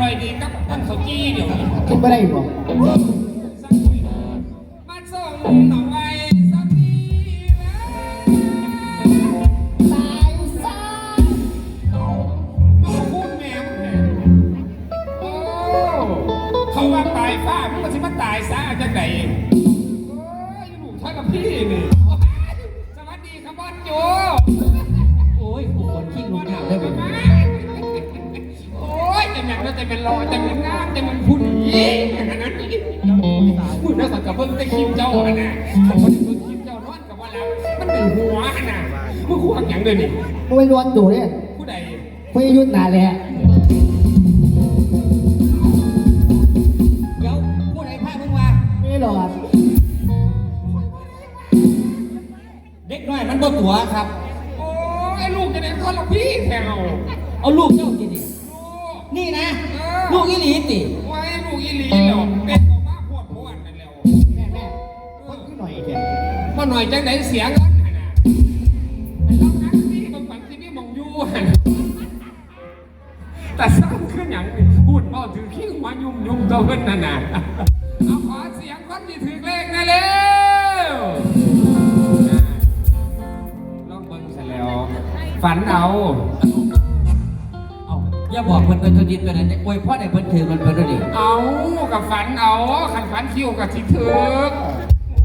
ร่อยดีกับต้นข้าวจี้เดี๋ยวนี้คิดไม่ได้บ่มาส่งหน่อไม้สักทีแล้วตายซะมาพูดแมวเนี่ยโอ้เขาว่าตายฟ้ามันก็สิมาตายซะจังไดโอ้ยลูกท่านกับพี่นี่ แม่นแล้วจะเป็นรอจะเป็นงามจะเป็นผู้ดีพูดแล้วสักกับเบิ้งแต่คิมเจ้าอะนะเขาบ่ได้เบิ้งคิมเจ้านอนกับว่าแล้วมันเป็นหัวอะนะมึงขวางหยังเลยนี่มึงไปรวนอยู่เนี่ยผู้ใดพยยุทธ์นาแหละเดี๋ยวผู้ใดพามึงว่าไม่หลอดเด็กน้อยมันบ่ตัวครับ โอ้ยไอ้ลูกจะได้ทอดละพี่แถวเอาลูกเจ้ากินดิลูก นี่นะเออลูกอีหลีติไว้ลูกอีหลีแล้วเป็นออกมาพวดพวดนั่นแล้วแม่แม่คนขึ้นหน่อยแกมาหน่อยจังไหนเสียเงินหั่นน่ะไอ้เรานักที่บางฝันที่นี่มองอยู่หั่นน่ะแต่สร้างขึ้นอย่างนี้พูดเบาถือขี้มายุ่มยุ่มเท่าเพิ่นนั่นน่ะเอาขอเสียงคนที่ถือเลขนะเร็วลองเบิ่งซะแล้วฝันเอาเอาอย่าบอกเพิ่นเพิ่นตัวดิตัวนั้นอวยพ่อได้เพิ่นถือมันเพิ่นตัวนี้เอากับฝันเอาขันฝันคิวกับสิถึก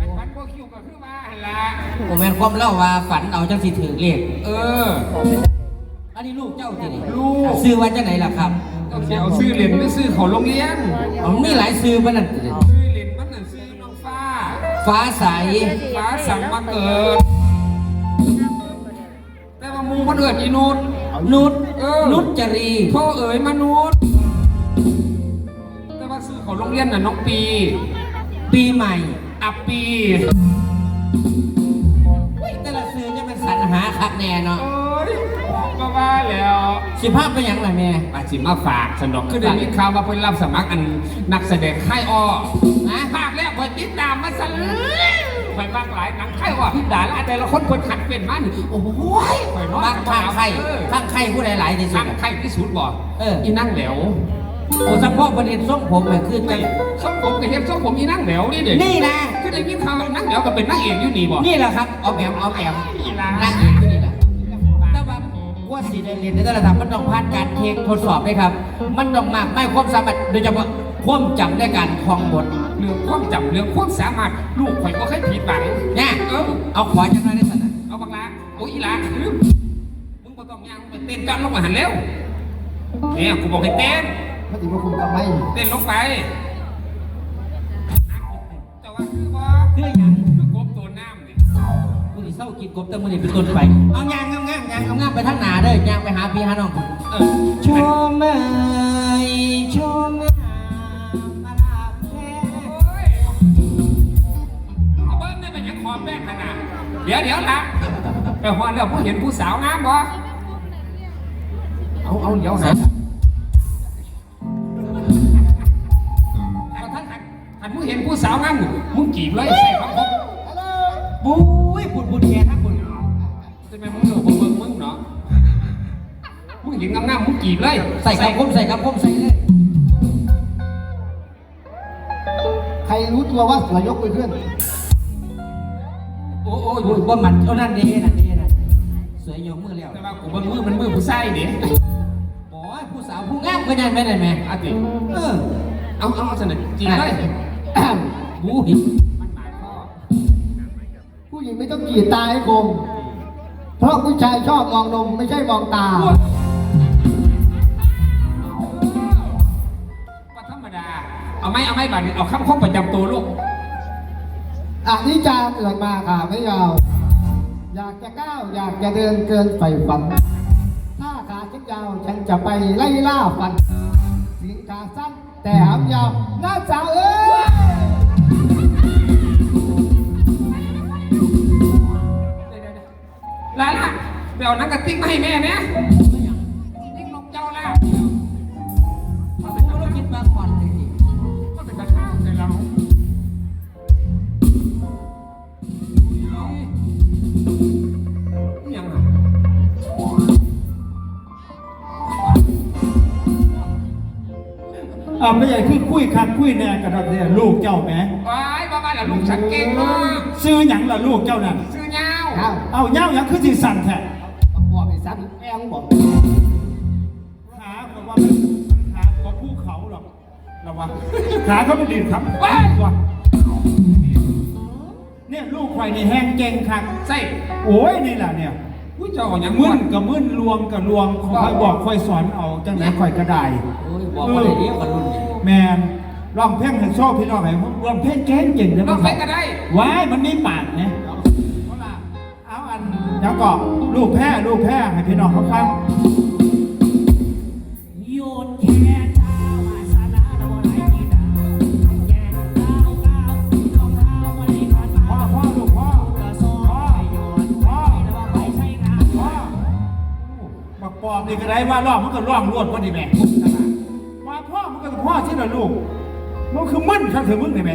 ขันฝันพวกคิวก็คือว่าหั่นละผมแม่นความเล่าว่าฝันเอาจังสิถือเลขเออ อันนี้ลูกเจ้าตินี่ลูก ซื้อว่าจังไหนล่ะครับต้องเสียเอาซื้อเหรียญหรือซื้อเขาโรงเรียนเอามีหลายซื้อปานนั้นติซื้อเหรียญมันน่ะซื้อน้องฟ้าฟ้าใสฟ้าสั่งมาเกิดแต่ว่าหมูมันเอิดอีนุด นุชเออ นุชจรีพ่อเอ๋ยมนุษย์ แต่ว่าซื้อเขาโรงเรียนน่ะน้องปี ปีใหม่ อัปปีเฮ้ยแต่ละซื้อจะมันสรรหาคักแน่เนาะ เอ้ยก็ว่าแล้วสิภาพเป็นหยังล่ะแม่มาสิมาฝากสนอกคือได้มีข่าวว่าเพิ่นรับสมัครอันนักแสดงค่ายอ้อนะภาคแรกเพิ่นติดตามมาซะเลย ไปมากหลายหนังค่ายอ้อดาราแต่ละคนเพิ่นขัดเป็นมันโอ้ยข่อยน้อยบ้างข้างไข่เออข้างไข่ผู้ใดหลายที่สุข้าดงไข่ที่สุดบ่เอออีนั่งแหลวโอ้เฉพาะประเด็นส่งผมเนี่ยคือไม่จะช่องผมกับเฮ็ดช่องผมอีนั่งแหลวนี่เด็นี่นะคือได้มีข่าวว่านั่งแหลวก็เป็นนางเอกอยู่นี่บ่นี่แหละครับเอาแอมเอาแอมนี่ล่ะนั่งเอกอยู่นี่แหละแต่ว่าว่าสีได้เรียนในแต่ละทางมันต้องผ่านการเทคทดสอบด้วยครับ มันต้องมากไม่ความสามารถโดยเฉพาะความจำในการท่องบทเรื่องความจำเรื่องความสามารถลูกข่อยบ่เคยผิดหวังเนี่ยเออเอาขอจังหน่อยได้สันนะเอาบักลาโอ้ยอีหลาลืมมึงบ่ต้องย่างมึงไปเต้นกันลงมาหันแล้วเนี่ยกูบอกให้เต้นมันถือว่าคุณทำไมเต้นลงไปแต่ว่าคือว่าเพื่อหยังคือกบตัวน้ำนี่กูสิเศร้ากินกบแต่มือนี่เป็นต้นไปเอายางงามงามๆยางงามงามๆไปทางหนาเด้อยางไปหาพี่หาน้องเออชมเอ่ เดี๋ยวเดี๋ยวละไปฮอนแล้วผู้เห็นผู้สาวงามบ่เอาเอาเดี๋ยวหาเอาท่านหันหันมึงเห็นผู้สาวงามอยู่มึงจีบเลยใส่ครับผมบุ้ยบุญบุญแกทั้งบุญทำไมมึงเหลือมึงมึงมึงเนาะมึงเห็นงามๆมึงจีบเลย ใส่กับคมใส่กับคมใส่เลยใครรู้ตัวว่าสวยยกไปขึ้น โอ้โอ้ยบุญว่ามันเอานั่นเด้นั่นเด้นั่นสวยยกมือแล้วแต่ว่ากูเบิ่งมือมันมือผู้ชายดิโอ้ยผู้สาวผู้งามก็ยังไม่ได้แม่อาติเออเอาเอาเอาสนิทจีบเลยบุ้ยมันหมายข้อผู้หญิงไม่ต้องกรีดตาให้คมเพราะผู้ชายชอบมองนมไม่ใช่มองตาก็ธรรมดาเอาไหมเอาไหมบัตรเอาคำคบประจำตัวลูก อันนี้จาเกิดมาค่ะไม่ยาว อยากจะก้าวอยากจะเดินเกินใฝ่ฝัน ถ้าขาฉันยาวฉันจะไปไล่ล่าฟัน สิงขาสั้นแต่หามยาวหน้าสาวเอ้ยเดี๋ยวลาล่ะไปเอาหนังกระติกมาให้แม่เนี่ย อ่าไม่ใหญ่คือคุยคักคุยแน่กันครับเนี่ยลูกเจ้าแหมว้ายบ้าบ้าล่ะลูกฉันเก่งมากซื้อหยังล่ะลูกเจ้านั่นซื้อเงาเอ้าเอาเย้าหยังคือสิสั่นแท้บอกไปซัดแองบอกขาบอกว่ามันมันขากว่าภูเขาหรอกระวังขาเขาไม่ดีดครับว้ายว่ะเนี่ยลูกไข่นี่แห้งเก่งครับใส่โอ้ยนี่แหละเนี่ย ผู้เจ้าอย่างมึมึนนกับมึนรวมกับรวมคอยบอกคอยสอนเอาจังไหนคอยกระไดโอ้ยบอกว่าได้เดียวกันรุ่นนี้แมนร้องเพลงให้ชอบพี่น้องไหนร้องเพลงเก่งเก่งเลยน้องไปก็ได้ว้ายมันมีปากเนี่ยเอาอันแล้วก็ลูกแพ้ลูกแพ้ให้พี่น้องเขาฟัง นี่ก็ได้ว่าร้องมันก็ร้องรวดพอดีแม่ว่าพ่อมันก็พ่อที่ละลูกมันคือมึนครับเธอมึนเลยไหม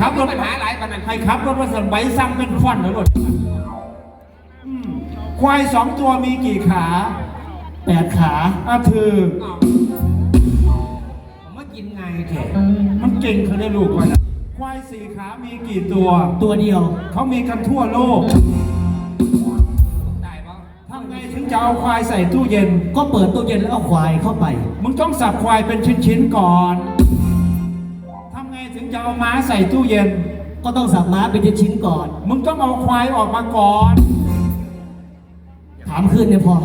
ขับรถปัญหาหลายปัญหาให้ขับรถมาสั่งใบสั่งเป็นฟอนเลยรถอืมควายสองตัวมีกี่ขาแปดขาอะถืออ้าวผมว่ากินไงแขกมันเก่งเขาได้ลูกควายนะควายสี่ขา มีกี่ตัว ตัวเดียว เขามีกันทั่วโลกได้ปะทำไงถึงจะเอาควายใส่ตู้เย็น ก็เปิดตู้เย็นแล้วเอาควายเข้าไป มึงต้องสับควายเป็นชิ้นๆก่อนทำไงถึง จะเอาม้าใส่ตู้เย็น ก็ต้องสับม้าเป็นชิ้นๆก่อน มึงต้องเอาควายออกมาก่อน ถามขึ้นเนี่ยพอ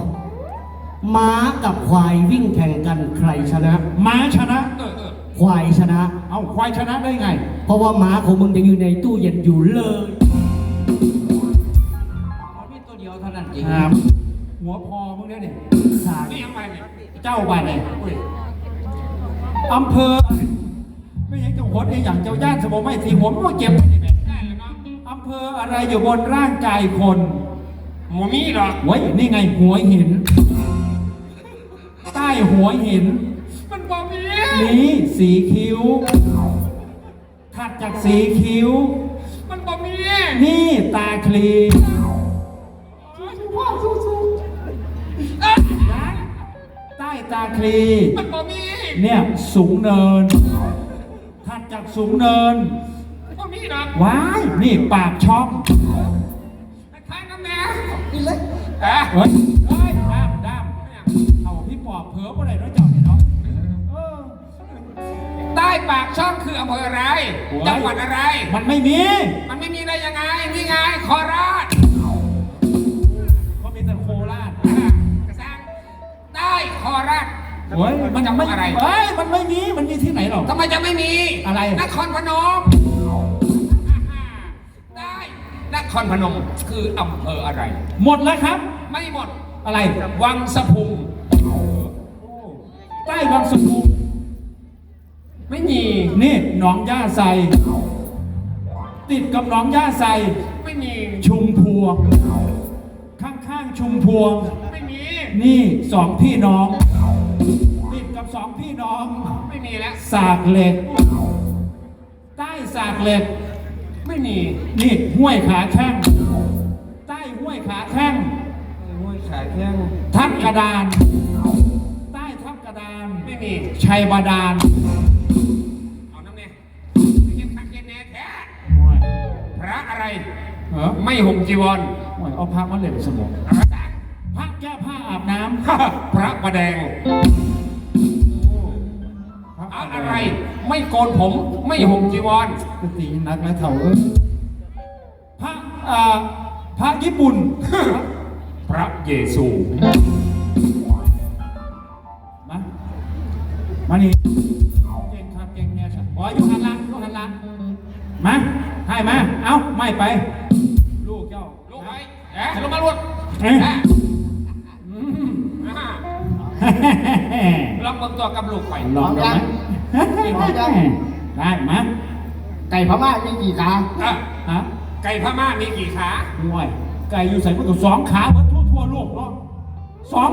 ม้ากับควายวิ่งแข่งกันใครชนะ ม้าชนะ เออเออควายชนะ เอาควายชนะได้ไง เพราะว่าม้าของมึงยังอยู่ในตู้เย็นอยู่เลยมันมีตัวเดียวเท่านั้นจริงครับหัวพอมึงเนี่ยนี่สารนี่ยังไงเนี่ยเจ้าบ้านเนี่ยอำเภอ ไม่ใช่จังหวัดไอ้อย่างเจ้าย่านสมองไม่สีหัวมันมาเก็บไว้นี่แม่ได้แล้วเนาะอำเภออะไรอยู่บนร่างกายคนหมูมีหรอกไว้ยนี่ไงหัวหิน ใต้หัวหิน มันบ่มีนี้สีคิ้ว ถัดจากสีคิ้ว มันบ่มีนี่ตาคลีพ่อสู้ๆเอ้ยใต้ตาคลี มันบ่มี เนี่ยสูงเนินถัด จากสูงเนินบ่มีหรอกว้าย นี่ปากช่องทางน้ำแม่นี่เลยเอ๊ะเฮ้ยเฮ้ยด้ามด้ามเอาพี่ปอบเผลอเมื่อไหร่น้อยเจ้าเนี่ยเนาะเออ ใต้ปากช่องคืออำเภออะไรจังหวัดอะไร มันไม่มีมันไม่มีได้ยังไง นี่ไงโคราชเขามีแต่โคราชอ่ากระซังใต้โคราช เฮ้ยมันจังหวัไม่ดอะไรเฮ้ย มันไม่มี มันมีที่ไหนหรอก ทำไมจะไม่มีอะไร นครพนมใต้นครพนมคืออำเภออะไร หมดแล้วครับ ไม่หมด อะไร วังสะพุง ใต้วังสุขุมไม่มี นี่หนองย่าไซ ติดกับหนองย่าไซ ไม่มี ชุมพวง ข้างๆชุมพวง ไม่มี นี่สองพี่น้อง ติดกับสองพี่น้องไม่มีแล้วสากเหล็ก ใต้สากเหล็ก ไม่มีนี่ห้วยขาแข้งใต้ห้วยขาแข้งห้วยขาแข้งทับกระดาน ใต้ทับกระดานไม่มีชัยบาดาลเอาน้ำเนี่ยเก็บขักเก็บแน่แท้โอ้ยพระอะไรเหรอไม่ห่มจีวรโอ้ยเอาพระมาเล่นสมอง อาบน้พระประแดงำเอาอะไร ไม่โกนผม ไม่ห่มจีวรปกตินักนะเถ่าเอ้ยพระอ่าพระญี่ปุ่น พระเยซูมามานี่เก่งครับเก่งเนี่ยครับบอยยุหันละยุหันละมาให้มา เอาไม่ไป ลูกเจ้า ลูกไปเอ๊ะลงมาลวด เบิ่งตัวกับลูกไปลองดูไหมพร้อมยังได้มาไก่พม่ามีกี่ขาอะฮะไก่พม่ามีกี่ขาห่วยไก่อยู่ใส่พวกกับสองขาเหมือนทั่วทั่วๆโลกเนาะสอง